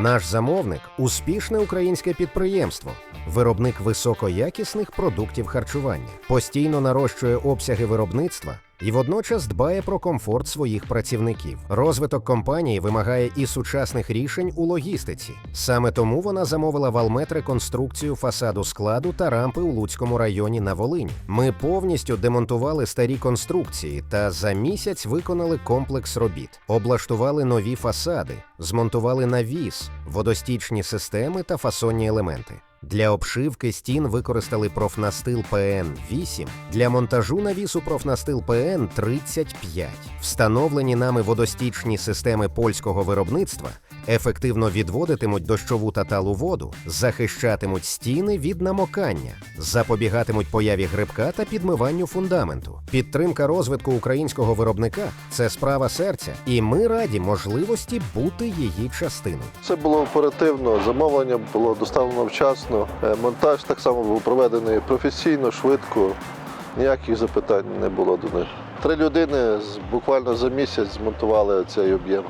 Наш замовник успішне українське підприємство, виробник високоякісних продуктів харчування, постійно нарощує обсяги виробництва і водночас дбає про комфорт своїх працівників. Розвиток компанії вимагає і сучасних рішень у логістиці. Саме тому вона замовила Валмет реконструкцію фасаду складу та рампи у Луцькому районі на Волині. Ми повністю демонтували старі конструкції та за місяць виконали комплекс робіт, облаштували нові фасади, змонтували навіс, водостічні системи та фасонні елементи. Для обшивки стін використали профнастил ПН 8, для монтажу навісу профнастил ПН 35. Встановлені нами водостічні системи польського виробництва ефективно відводитимуть дощову та талу воду, захищатимуть стіни від намокання, запобігатимуть появі грибка та підмиванню фундаменту. Підтримка розвитку українського виробника це справа серця, і ми раді можливості бути її частиною. Все було оперативно, замовлення було доставлено вчасно. Е, Монтаж так само був проведений професійно, швидко. Ніяких запитань не було до них. Три людини буквально за місяць змонтували цей об'єм.